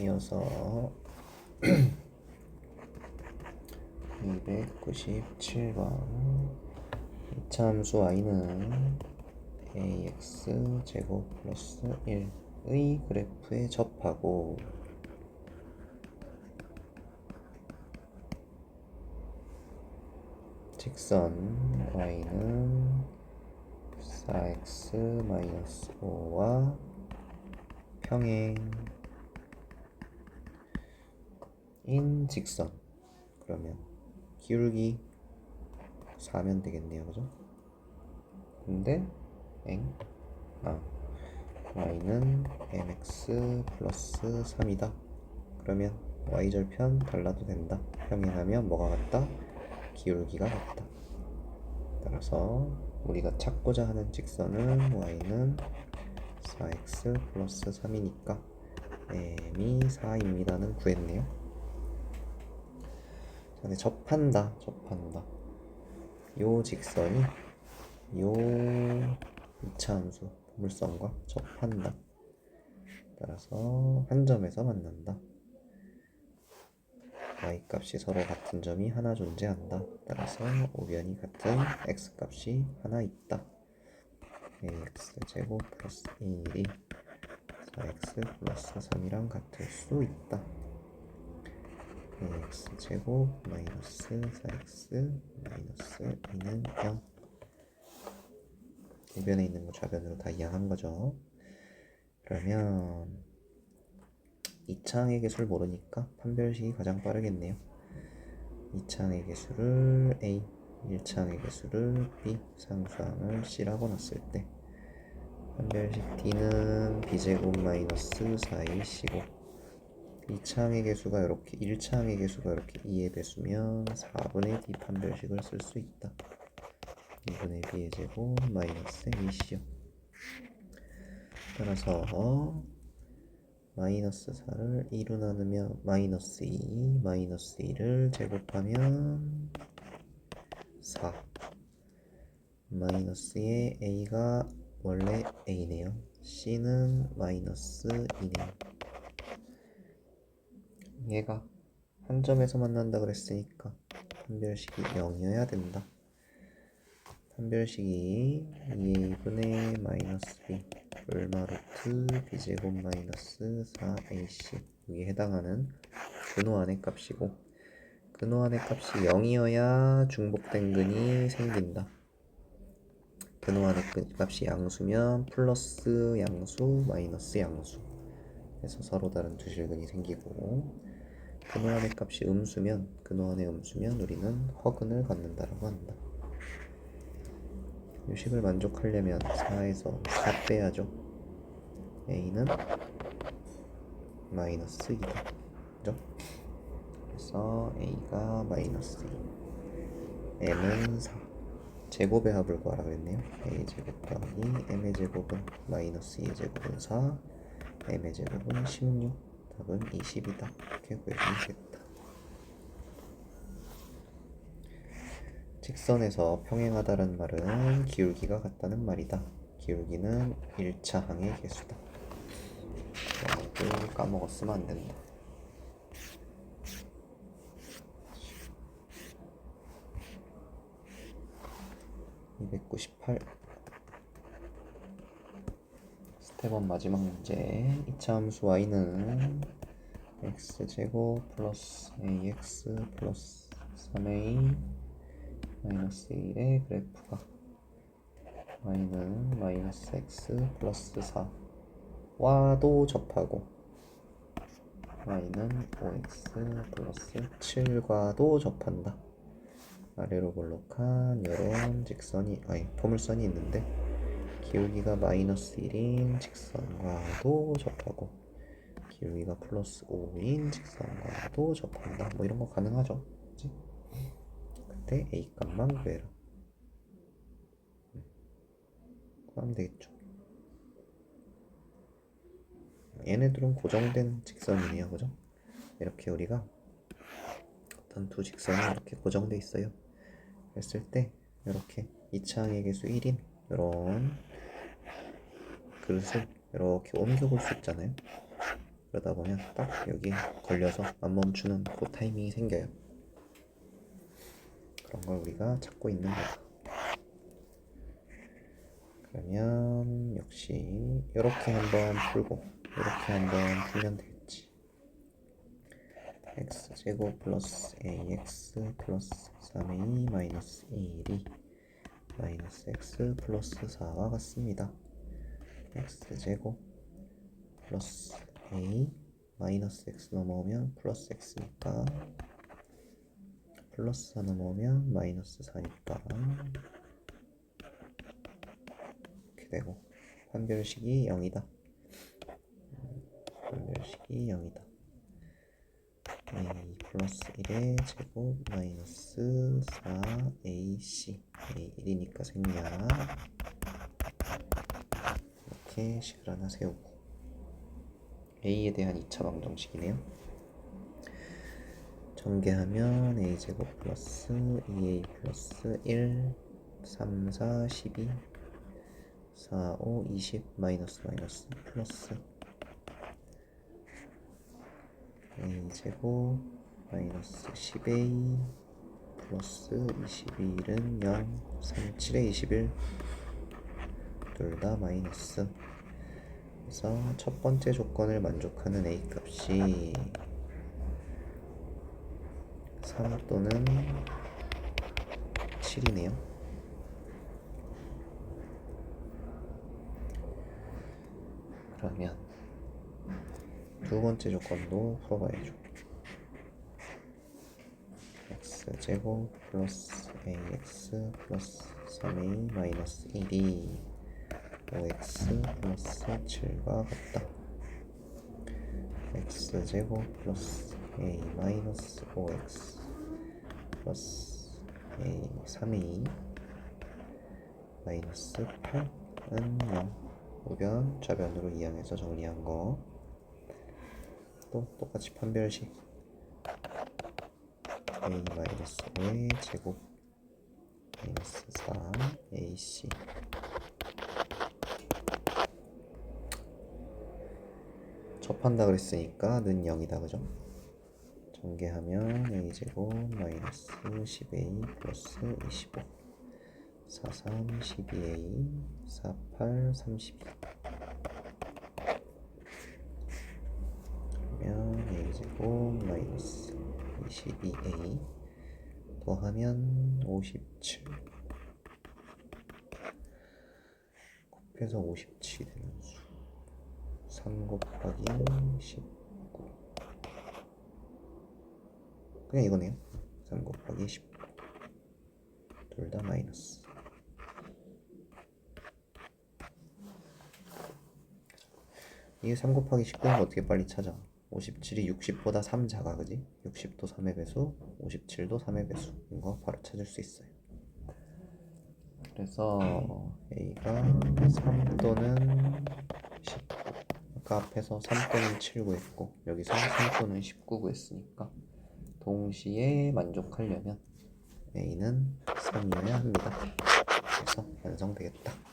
이어서 297번 이차함수 y는 ax 제곱 플러스 1의 그래프에 접하고 직선 y는 4x 마이너스 5와 평행 인 직선 그러면 기울기 4면 되겠네요 그죠? 근데 엥? 아 y는 mx 플러스 3이다 그러면 y절편 달라도 된다 평행하면 뭐가 같다? 기울기가 같다 따라서 우리가 찾고자 하는 직선은 y는 4x 플러스 3이니까 m이 4입니다는 구했네요 자, 근데 접한다, 접한다. 요 직선이 요 이차함수 보물선과 접한다. 따라서 한 점에서 만난다. y 값이 서로 같은 점이 하나 존재한다. 따라서 오변이 같은 x 값이 하나 있다. ax 제곱 플러스 1이 4x 플러스 3이랑 같을 수 있다. X 제곱 마이너스 4x 마이너스 2는 0 이변에 있는 거 좌변으로 다 이해한 거죠. 그러면 이차항의 개수를 모르니까 판별식이 가장 빠르겠네요. 이차항의 개수를 a 1차항의 개수를 b 상수항을 c라고 놨을 때 판별식 d는 b제곱 마이너스 4의 c고 2차항의 개수가 이렇게 1차항의 개수가 이렇게 2의 배수면 4분의 d 판별식을 쓸 수 있다. 2분의 b의 제곱 마이너스 2c요. 따라서 마이너스 4를 2로 나누면 마이너스 2 마이너스 2를 제곱하면 4 마이너스의 a가 원래 a네요. c는 마이너스 2네요. 얘가 한 점에서 만난다 그랬으니까 판별식이 0이어야 된다. 판별식이 2분의 마이너스 b 얼마 루트 b제곱 마이너스 4ac 여기에 해당하는 근호 안의 값이고 근호 안의 값이 0이어야 중복된 근이 생긴다. 근호 안의 값이 양수면 플러스 양수 마이너스 양수 해서 서로 다른 두 실근이 생기고 근호안의 값이 음수면 근호안의 음수면 우리는 허근을 갖는다라고 한다. 요식을 만족하려면 4에서 4 빼야죠. a는 마이너스 2다. 그죠? 그래서 a가 마이너스 2 m은 4 제곱의 합을 구하라 그랬네요. a 제곱 더하기 m의 제곱은 마이너스 2의 제곱은 4 m의 제곱은 16 답은 20이다. 이렇게 구해주겠다. 직선에서 평행하다는 말은 기울기가 같다는 말이다. 기울기는 1차 항의 개수다. 까먹었으면 안 된다. 이백구십팔. 8번 마지막 문제. 이차함수 y는 x제곱 플러스 ax 플러스 3a 마이너스 1의 그래프가 y는 마이너스 x 플러스 4와도 접하고 y는 5x 플러스 7과도 접한다. 아래로 볼록한 이런 직선이 아니 포물선이 있는데 기울기가 마이너스 1인 직선과도 접하고 기울기가 플러스 5인 직선과도 접한다. 뭐 이런 거 가능하죠? 그치? 그때 A 값만 구해라. 그러면 되겠죠. 얘네들은 고정된 직선이네요. 그죠? 이렇게 우리가 어떤 두 직선이 이렇게 고정돼 있어요. 했을 때 이렇게 이차항의 개수 1인 이런 그릇을 이렇게 옮겨 볼 수 있잖아요. 그러다 보면 딱 여기 걸려서 안 멈추는 그 타이밍이 생겨요. 그런 걸 우리가 찾고 있는 거다. 그러면 역시 이렇게 한번 풀고 이렇게 한번 풀면 되겠지. x 제곱 플러스 ax 플러스 3a 마이너스 1이 마이너스 x 플러스 4와 같습니다. X 제곱 플러스 a 마이너스 x 넘어오면 플러스 x니까 플러스 4 넘어오면 마이너스 4니까 이렇게 되고 판별식이 0이다. 판별식이 0이다. a 플러스 1의 제곱 마이너스 4ac a 1이니까 생략 이렇게 식을 하나 세우고 a에 대한 2차 방정식이네요. 전개하면 a 제곱 플러스 2a 플러스 1 3 4 12 4 5 20 마이너스 마이너스 플러스 a 제곱 마이너스 10a 플러스 21은 0 3 7에 21 둘 다 마이너스 그래서 첫 번째 조건을 만족하는 a 값이 3 또는 7이네요. 그러면 두 번째 조건도 풀어봐야죠. x 제곱 플러스 ax 플러스 3a 마이너스 1이 5x 플러스 7과 같다. x 제곱 플러스 a 마이너스 5x 플러스 a 3a 마이너스 8은 0 우변 좌변으로 이항해서 정리한 거 또 똑같이 판별식 a 마이너스 5의 제곱 마이너스 4 ac 접한다 그랬으니까 는 0이다 그죠? 전개하면 a제곱 마이너스 10a 플러스 25 43 12a 48 32 그러면 a제곱 마이너스 22a 더하면 57 곱해서 57 되는 수 3 곱하기 19 그냥 이거네요. 3 곱하기 19 둘 다 마이너스. 이게 3 곱하기 19는 어떻게 빨리 찾아? 57이 60보다 3 작아 그지? 60도 3의 배수 57도 3의 배수인 거 바로 찾을 수 있어요. 그래서 A가 3 또는 19 아까 앞에서 3 또는 7 구 했고 여기서 3 또는 19 구 했으니까 동시에 만족하려면 A는 3이어야 합니다. 그래서 완성되겠다.